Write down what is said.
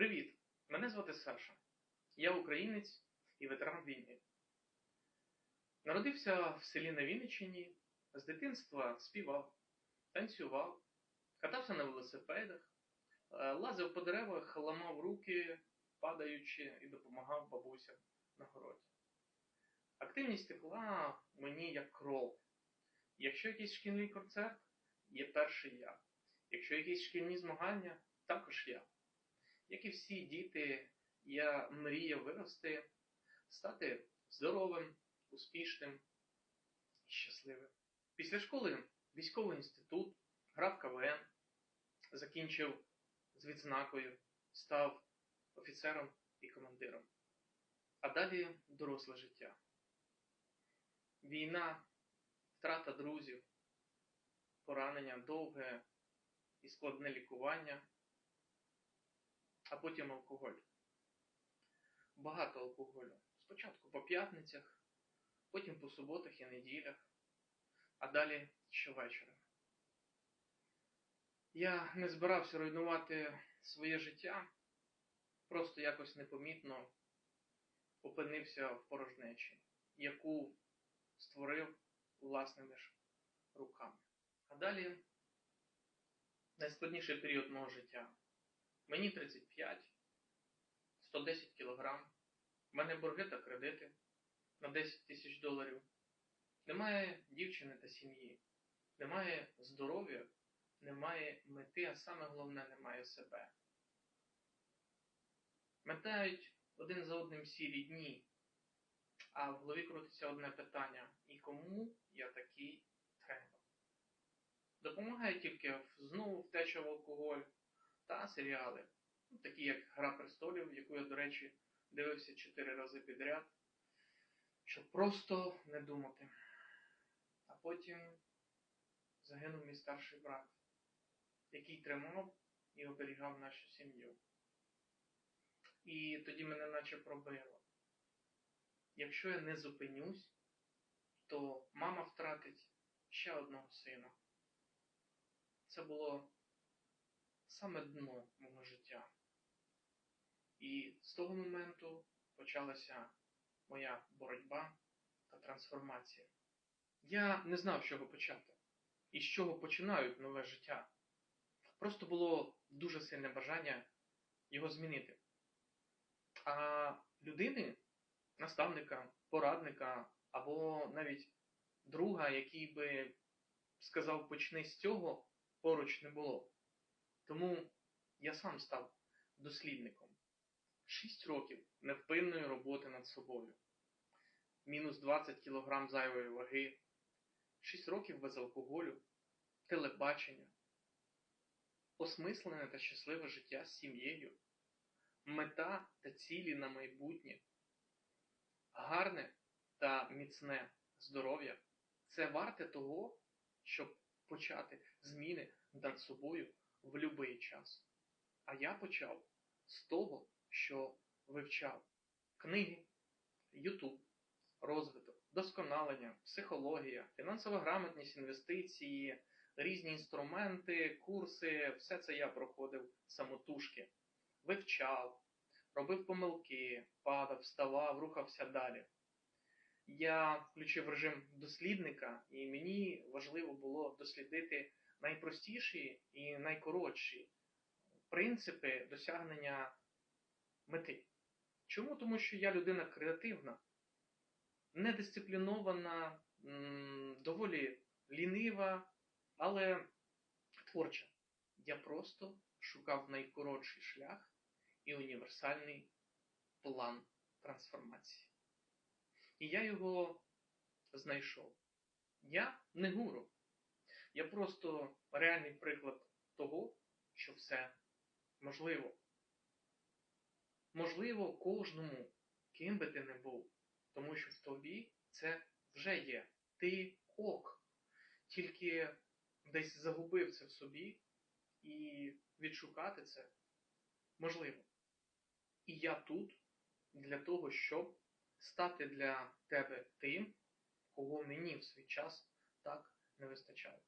Привіт! Мене звати Саша. Я українець і ветеран війни. Народився в селі на Вінниччині, з дитинства співав, танцював, катався на велосипедах, е, лазив по деревах, ламав руки, падаючи, і допомагав бабусям на городі. Активність текла мені як кров. Якщо якийсь шкільний концерт, є перший я. Якщо якісь шкільні змагання, також я. Як і всі діти, я мріяв вирости, стати здоровим, успішним і щасливим. Після школи військовий інститут, грав КВН, закінчив з відзнакою, став офіцером і командиром. А далі доросле життя. Війна, втрата друзів, поранення довге і складне лікування, а потім алкоголь. Багато алкоголю. Спочатку по п'ятницях, потім по суботах і неділях, а далі щовечора. Я не збирався руйнувати своє життя, просто якось непомітно опинився в порожнечі, яку створив власними ж руками. А далі найскладніший період мого життя. Мені 35, 110 кілограм, в мене борги та кредити на 10 тисяч доларів. Немає дівчини та сім'ї, немає здоров'я, немає мети, а саме головне немає себе. Метають один за одним сірі дні, а в голові крутиться одне питання: і кому я такий треба? Допомагає тільки знову втеча в алкоголь та серіали, такі як Гра престолів, яку я, до речі, дивився чотири рази підряд, щоб просто не думати. А потім загинув мій старший брат, який тримав і оберігав нашу сім'ю. І тоді мене наче пробило. Якщо я не зупинюсь, то мама втратить ще одного сина. Це було саме дно мого життя. І з того моменту почалася моя боротьба та трансформація. Я не знав, з чого почати і з чого починають нове життя. Просто було дуже сильне бажання його змінити. А людини, наставника, порадника або навіть друга, який би сказав, почни з цього, поруч не було. Тому я сам став дослідником. Шість років невпинної роботи над собою, мінус 20 кг зайвої ваги, 6 років без алкоголю, телебачення, осмислене та щасливе життя з сім'єю, мета та цілі на майбутнє, гарне та міцне здоров'я. Це варте того, щоб почати зміни над собою в будь-який час. А я почав з того, що вивчав книги, Ютуб, розвиток, досконалення, психологія, фінансова грамотність, інвестиції, різні інструменти, курси, все це я проходив самотужки, вивчав, робив помилки, падав, вставав, рухався далі. Я включив режим дослідника, і мені важливо було дослідити найпростіші і найкоротші принципи досягнення мети. Чому? Тому що я людина креативна, недисциплінована, доволі лінива, але творча. Я просто шукав найкоротший шлях і універсальний план трансформації. І я його знайшов. Я не гуру. Я просто реальний приклад того, що все можливо. Можливо, кожному, ким би ти не був, тому що в тобі це вже є. Ти ок. Тільки десь загубив це в собі і відшукати це можливо. І я тут для того, щоб стати для тебе тим, кого мені в свій час так не вистачало.